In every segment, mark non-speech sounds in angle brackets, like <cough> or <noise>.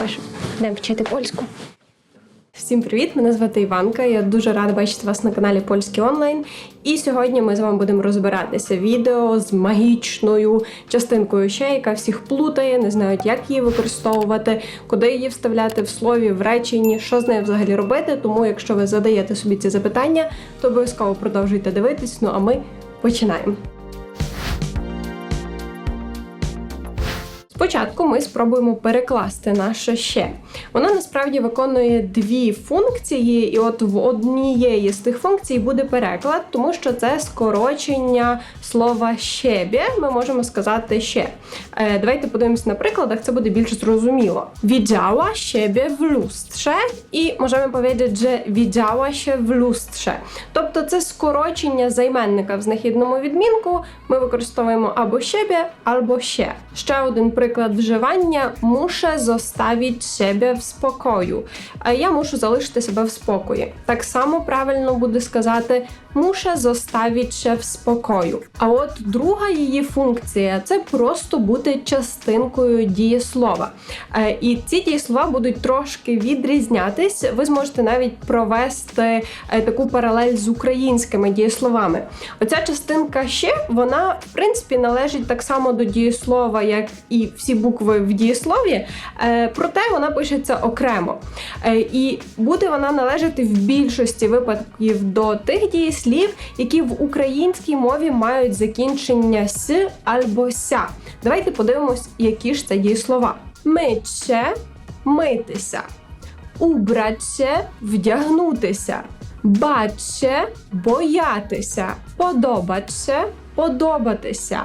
напишемо. Йдемо вчити польську. Всім привіт! Мене звати Іванка. Я дуже рада бачити вас на каналі Польський онлайн. І сьогодні ми з вами будемо розбиратися відео з магічною частинкою ще, яка всіх плутає, не знають, як її використовувати, куди її вставляти в слові, в реченні, що з нею взагалі робити. Тому, якщо ви задаєте собі ці запитання, то обов'язково продовжуйте дивитись. Ну а ми починаємо. Спочатку ми спробуємо перекласти наше ще. Вона насправді виконує дві функції, і от в однієї з тих функцій буде переклад, тому що це скорочення слова щебє. Ми можемо сказати ще. Е, давайте подивимось на прикладах, це буде більш зрозуміло. Widziała siebie w lustrze і можемо powiedzieć, że widziała się w lustrze. Тобто це скорочення займенника в знахідному відмінку. Ми використовуємо або siebie, або ще. Ще один приклад вживання muszę zostawić siebie спокою. А я мушу залишити себе в спокої. Так само правильно буде сказати muszę zostawić się в спокою. А от друга її функція це просто бути частинкою дієслова. Е, І ці дієслова будуть трошки відрізнятись. Ви зможете навіть провести е, таку паралель з українськими дієсловами. Оця частинка ще вона в принципі належить так само до дієслова, як і всі букви в дієслові, е, проте вона пишеться окремо. І буде вона належати в більшості випадків до тих дієслів, які в українській мові мають закінчення с або ся. Давайте подивимось, які ж це дієслова. Митще митися, убраться вдягнутися, баче боятися, подобаться подобатися.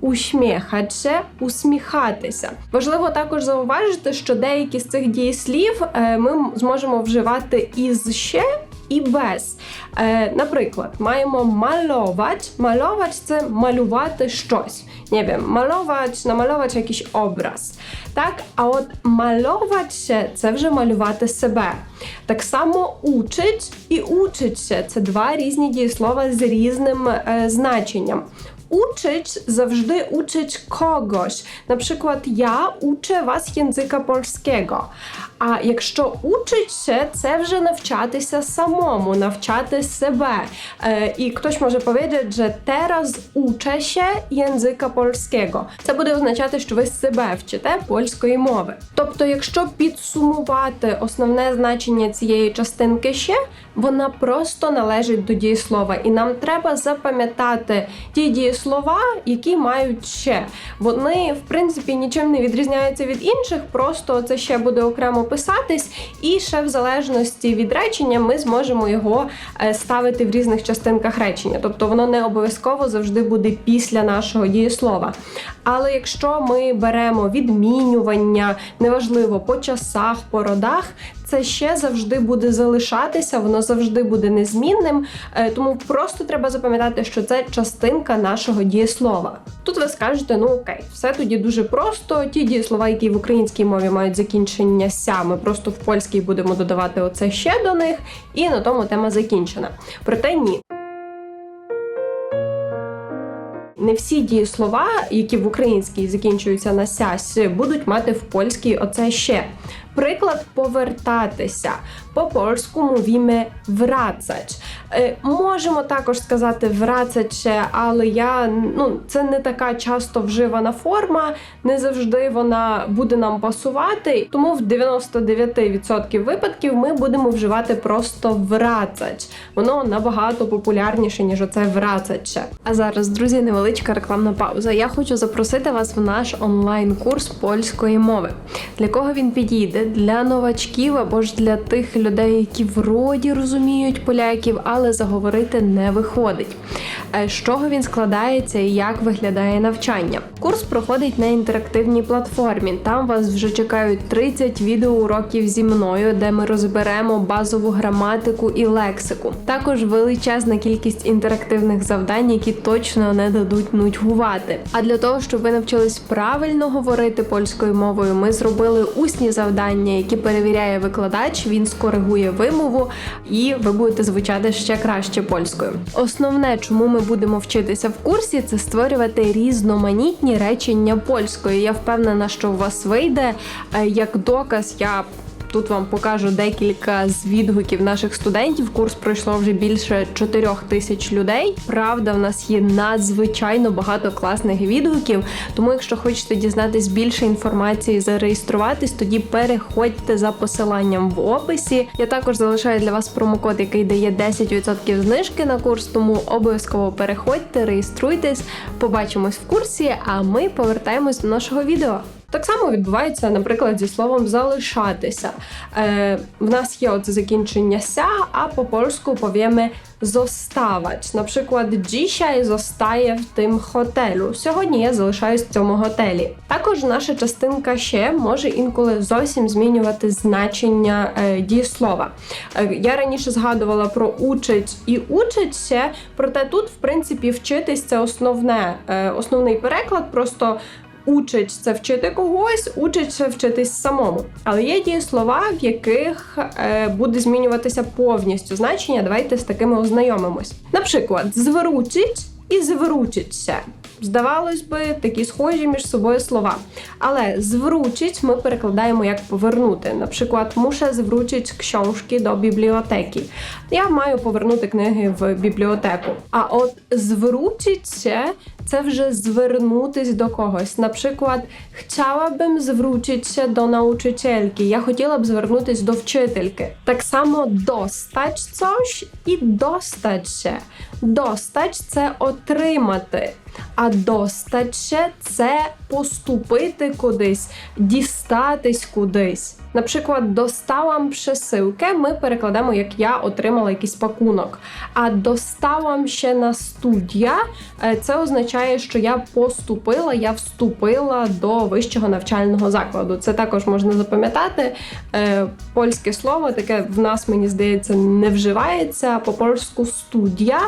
Усміхатися, усміхатися. Важливо також зауважити, що деякі з цих дієслів е, ми зможемо вживати із ще і без. Е, наприклад, маємо мalować. Malować – це малювати щось. Nie wiem, malować, namalować jakiś obraz. Так, а от malować się – це вже малювати себе. Так само учить і учиться це два різні дієслова з різним е, значенням. Uczyć zawжди uczyć kogoś. Na przykład ja uczę was języka polskiego. А якщо учить się, це вже навчатися самому, навчати себе. Е, і хтось може powiedzieć, що teraz uczę się języka polskiego. Це буде означати, що ви себе вчите польської мови. Тобто, якщо підсумувати основне значення цієї частинки ще, вона просто належить до дієслова, і нам треба запам'ятати ті дієслова, які мають ще. Вони, в принципі, нічим не відрізняються від інших, просто це ще буде окремо писатись, і ще в залежності від речення ми зможемо його е, ставити в різних частинках речення. Тобто воно не обов'язково завжди буде після нашого дієслова. Але якщо ми беремо відмінювання, неважливо по часах, по родах, це ще завжди буде залишатися, воно завжди буде незмінним. Е, Тому просто треба запам'ятати, що це частинка нашого дієслова. Тут ви скажете, ну окей, все тоді дуже просто. Ті дієслова, які в українській мові мають закінчення ся, ми просто в польській будемо додавати оце ще до них, і на тому тема закінчена. Проте ні. Не всі дієслова, які в українській закінчуються на сясь, будуть мати в польській оце ще. Приклад повертатися. По польську мовіме wracać. Е, можемо також сказати ще, але я ну це не така часто вживана форма, не завжди вона буде нам пасувати. Тому в 99% випадків ми будемо вживати просто wracać. Воно набагато популярніше, ніж оце ще. А зараз, друзі, невеличка рекламна пауза. Я хочу запросити вас в наш онлайн-курс польської мови. Для кого він підійде? Для новачків або ж для тих людей, які вроді розуміють поляків, але заговорити не виходить. З чого він складається і як виглядає навчання? Курс проходить на інтерактивній платформі. Там вас вже чекають 30 відеоуроків зі мною, де ми розберемо базову граматику і лексику. Також величезна кількість інтерактивних завдань, які точно не дадуть нудьгувати. А для того, щоб ви навчились правильно говорити польською мовою, ми зробили усні завдання, які перевіряє викладач. Він скоригує вимову, і ви будете звучати ще краще польською. Основне, чому ми будемо вчитися в курсі, це створювати різноманітні речення польською. Я впевнена, що у вас вийде. Е, Як доказ, я тут вам покажу декілька з відгуків наших студентів. Курс пройшло вже більше 4 тисяч людей. Правда, в нас є надзвичайно багато класних відгуків. Тому, якщо хочете дізнатись більше інформації, зареєструватись, тоді переходьте за посиланням в описі. Я також залишаю для вас промокод, який дає 10% знижки на курс. Тому обов'язково переходьте, реєструйтесь. Побачимось в курсі. А ми повертаємось до нашого відео. Так само відбувається, наприклад, зі словом залишатися. Е, в нас є оце закінчення ся, а по польську повіме зоставać. Наприклад, dzisiaj zostaję в тим хотелю. Сьогодні я залишаюсь в цьому готелі. Також наша частинка ще може інколи зовсім змінювати значення е, дієслова. Е, я раніше згадувала про учить і учиться, проте тут, в принципі, вчитись це основне, е, основний переклад. Просто Учить це вчити когось, учить це вчитись самому. Але є дієслова, в яких е, буде змінюватися повністю значення. Давайте з такими ознайомимось. Наприклад, зверучить і звручиться. Здавалось би, такі схожі між собою слова. Але звручить ми перекладаємо як повернути. Наприклад, муszę звручить książki до бібліотеки. Я маю повернути книги в бібліотеку. А от звручиться це вже звернутись до когось. Наприклад, chciałabym zwrócić się до nauczycielki. Я хотіла б звернутись до вчительки. Так само достать coś і достать się. Достать це отримати. А достаче це поступити кудись, дістатись кудись. Наприклад, достałam присилки ми перекладаємо як я отримала якийсь пакунок. А достałam ще на студія е, це означає, що я поступила, я вступила до вищого навчального закладу. Це також можна запам'ятати. Е, Польське слово таке в нас, мені здається, не вживається. По польську студія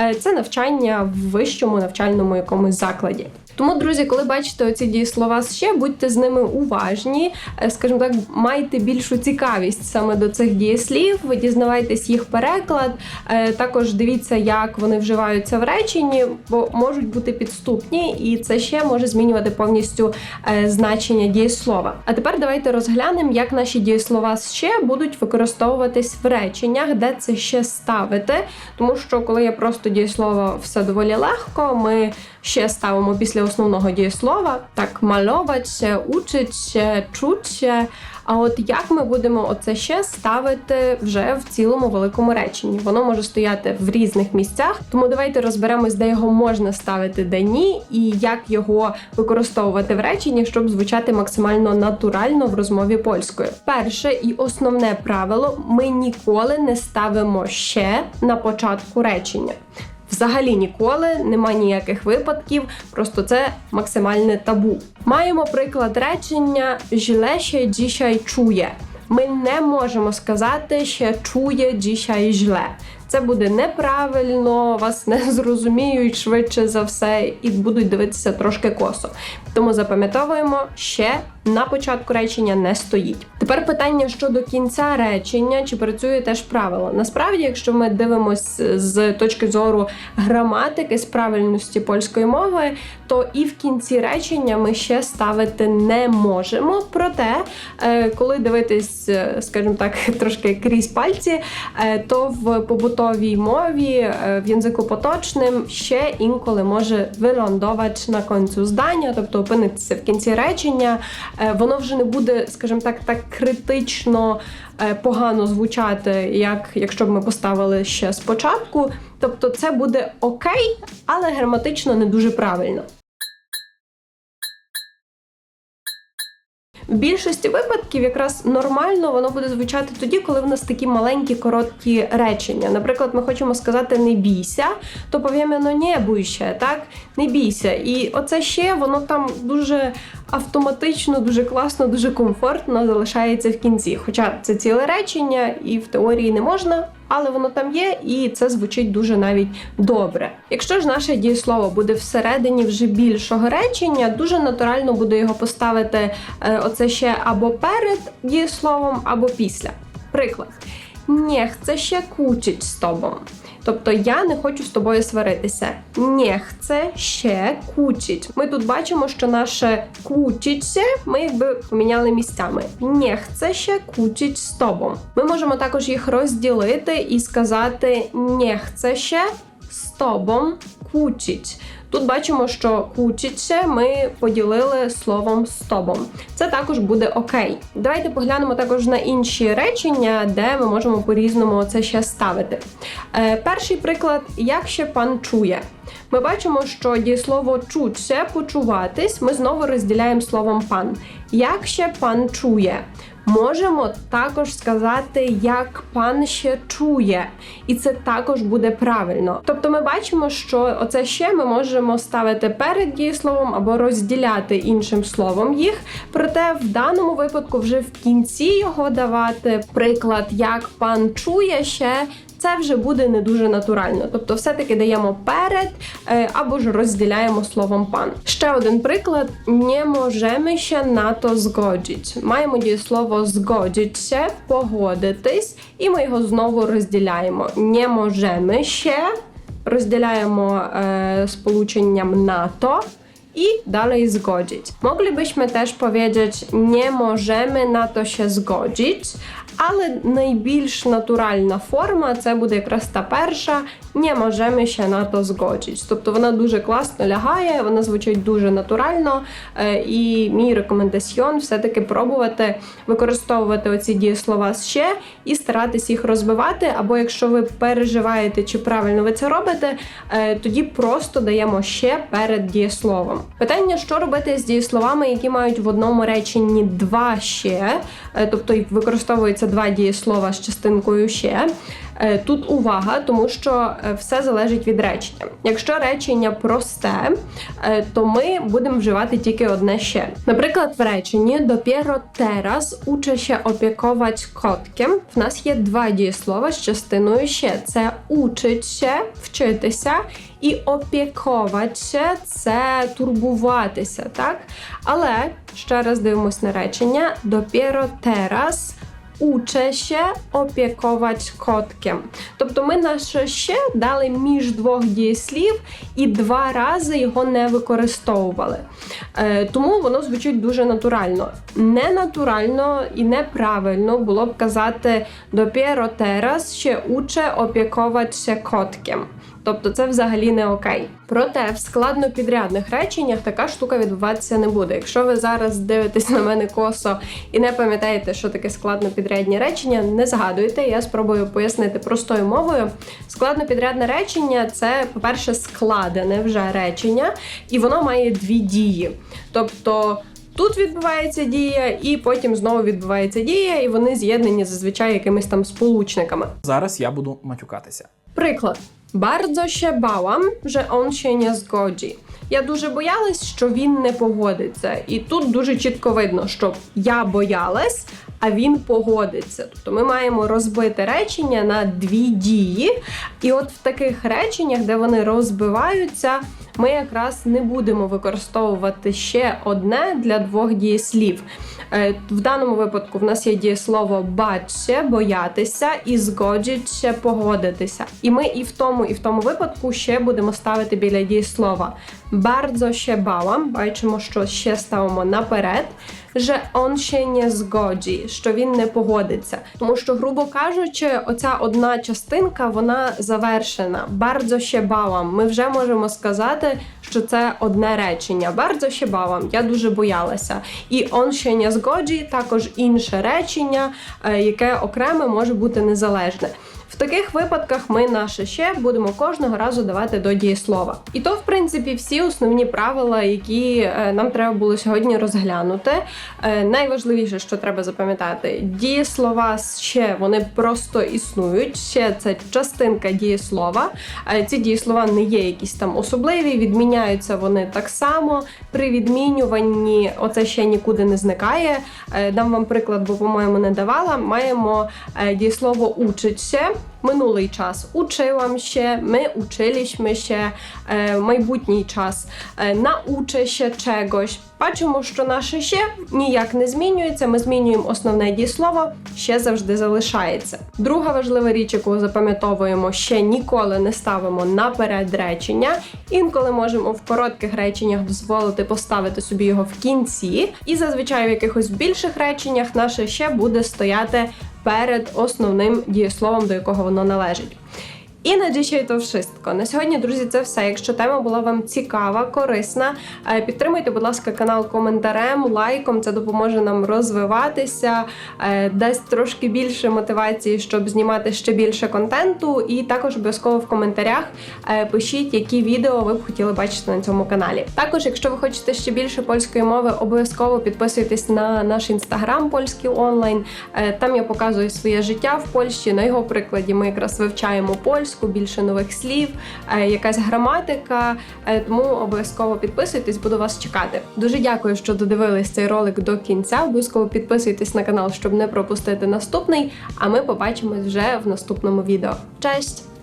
е, це навчання в вищому навчальному якомусь закладі. Тому, друзі, коли бачите оці дієслова ще, будьте з ними уважні, е, скажімо так, майте більшу цікавість саме до цих дієслів, дізнавайтесь їх переклад. Е, Також дивіться, як вони вживаються в реченні, бо можуть бути підступні, і це ще може змінювати повністю е, значення дієслова. А тепер давайте розглянемо, як наші дієслова ще будуть використовуватись в реченнях, де це ще ставити. Тому що коли є просто дієслово, все доволі легко. Ми ще ставимо після основного дієслова так мальоваться, учиться, чуться. А от як ми будемо оце ще ставити вже в цілому великому реченні? Воно може стояти в різних місцях, тому давайте розберемось, де його можна ставити, де ні, і як його використовувати в реченні, щоб звучати максимально натурально в розмові польською. Перше і основне правило: ми ніколи не ставимо ще на початку речення. Взагалі ніколи нема ніяких випадків, просто це максимальне табу. Маємо приклад речення «Źle się dzisiaj чує. Ми не можемо сказати, що чує dzisiaj źle. Це буде неправильно, вас не зрозуміють швидше за все і будуть дивитися трошки косо. Тому запам'ятовуємо, ще на початку речення не стоїть. Тепер питання щодо кінця речення, чи працює теж правило. Насправді, якщо ми дивимося з точки зору граматики, з правильності польської мови, то і в кінці речення ми ще ставити не можемо. Проте, е, коли дивитись, е, скажімо так, <laughs> трошки крізь пальці, е, то в побутовій мові, е, в язику поточним ще інколи може виландувати на концю здання, тобто опинитися в кінці речення. Е, Воно вже не буде, скажімо так, так критично е, погано звучати, як якщо б ми поставили ще спочатку. Тобто, це буде окей, але граматично не дуже правильно. В більшості випадків якраз нормально воно буде звучати тоді, коли в нас такі маленькі короткі речення. Наприклад, ми хочемо сказати не бійся, то повімо «ну не бійся, так? Не бійся. І оце ще воно там дуже автоматично, дуже класно, дуже комфортно залишається в кінці. Хоча це ціле речення, і в теорії не можна. Але воно там є, і це звучить дуже навіть добре. Якщо ж наше дієслово буде всередині вже більшого речення, дуже натурально буде його поставити е, оце ще або перед дієсловом, або після. Приклад. Нєх, це ще кучить з tobą. Тобто я не хочу з тобою сваритися. Не chce ще кучить. Ми тут бачимо, що наше кучиться ми якби поміняли місцями. Не chce ще кучить з тобом. Ми можемо також їх розділити і сказати не chce ще з тобом кучить. Тут бачимо, що учиться ми поділили словом з тобом. Це також буде окей. Давайте поглянемо також на інші речення, де ми можемо по-різному це ще ставити. Е, перший приклад, як ще пан чує. Ми бачимо, що дієслово чуться, почуватись, ми знову розділяємо словом пан. Як ще пан чує? Можемо також сказати, як пан ще чує, і це також буде правильно. Тобто ми бачимо, що оце ще ми можемо ставити перед дієсловом або розділяти іншим словом їх. Проте в даному випадку вже в кінці його давати приклад, як пан чує ще. Це вже буде не дуже натурально, тобто, все-таки даємо перед е, або ж розділяємо словом пан. Ще один приклад: не можемо ще на то згодіть. Маємо дієслово згодіться, погодитись, і ми його знову розділяємо. Не можемо ще розділяємо е, сполученням НАТО. I dalej zgodzić. Moglibyśmy też powiedzieć, nie możemy na to się zgodzić, але найбільш натуральна форма це буде якраз та перша, не можемо ще на то згодить. Тобто вона дуже класно лягає, вона звучить дуже натурально. е, І мій рекомендаціон все-таки пробувати використовувати оці дієслова ще і старатись їх розбивати. Або якщо ви переживаєте, чи правильно ви це робите, е, тоді просто даємо ще перед дієсловом. Питання, що робити з дієсловами, які мають в одному реченні два ще, тобто використовується два дієслова з частинкою ще. Е, Тут увага, тому що е, все залежить від речення. Якщо речення просте, е, то ми будемо вживати тільки одне ще. Наприклад, в реченні dopiero teraz uczę się opiekować kotkiem. В нас є два дієслова з частиною ще. Це учиться, вчитися, і опіковатися це турбуватися, так? Але ще раз дивимось на речення: dopiero teraz Уче ще опікувати котком. Тобто ми наше ще дали між двох дієслів і два рази його не використовували. Е, тому воно звучить дуже натурально. Ненатурально і неправильно було б казати допіро терас ще уче опікуватися котком. Тобто це взагалі не окей. Проте в складнопідрядних реченнях така штука відбуватися не буде. Якщо ви зараз дивитесь на мене косо і не пам'ятаєте, що таке складнопідрядні речення, не згадуйте. Я спробую пояснити простою мовою. Складнопідрядне речення це, по-перше, складене вже речення, і воно має дві дії. Тобто. Тут відбувається дія, і потім знову відбувається дія, і вони з'єднані зазвичай якимись там сполучниками. Зараз я буду матюкатися. Приклад. Bardzo się bałam, że on się nie zgodzi. Я дуже боялась, що він не погодиться. І тут дуже чітко видно, що я боялась, а він погодиться. Тобто ми маємо розбити речення на дві дії. І от в таких реченнях, де вони розбиваються, ми якраз не будемо використовувати ще одне для двох дієслів. Е, В даному випадку в нас є дієслово бачся, боятися і згоджиться, погодитися. І ми і в тому, і в тому випадку ще будемо ставити біля дієслова. Bardzo się bałam, бачимо, що ще ставимо наперед. Że on się nie zgodzi, що він не погодиться. Тому що, грубо кажучи, оця одна частинка вона завершена. Bardzo się bałam. Ми вже можемо сказати, що це одне речення. Bardzo się bałam. Я дуже боялася. І on się nie zgodzi також інше речення, е, яке окреме може бути незалежне. В таких випадках ми наше ще будемо кожного разу давати до дієслова. І то, в принципі, всі основні правила, які е, нам треба було сьогодні розглянути. Е, Найважливіше, що треба запам'ятати, дієслова ще вони просто існують. Ще це частинка дієслова. Е, Ці дієслова не є якісь там особливі, відміняються вони так само. При відмінюванні оце ще нікуди не зникає. Дам вам приклад, бо, по-моєму, не давала. Маємо дієслово учиться. Минулий час. Училам ми училищmy ще, е, майбутній час, е, науче ще чогось. Бачимо, що наше ще ніяк не змінюється. Ми змінюємо основне дієслово, ще завжди залишається. Друга важлива річ, яку запам'ятовуємо, ще ніколи не ставимо наперед речення. Інколи можемо в коротких реченнях дозволити поставити собі його в кінці, і зазвичай в якихось більших реченнях наше ще буде стояти перед основним дієсловом, до якого воно належить. І на dzisiaj to wszystko. На сьогодні, друзі, це все. Якщо тема була вам цікава, корисна, е, підтримуйте, будь ласка, канал коментарем, лайком. Це допоможе нам розвиватися, е, дасть трошки більше мотивації, щоб знімати ще більше контенту. І також обов'язково в коментарях е, пишіть, які відео ви б хотіли бачити на цьому каналі. Також, якщо ви хочете ще більше польської мови, обов'язково підписуйтесь на наш інстаграм польський онлайн. Там я показую своє життя в Польщі. На його прикладі ми якраз вивчаємо польську, більше нових слів, е, якась граматика. Е, Тому обов'язково підписуйтесь, буду вас чекати. Дуже дякую, що додивились цей ролик до кінця. Обов'язково підписуйтесь на канал, щоб не пропустити наступний. А ми побачимось вже в наступному відео. Честь!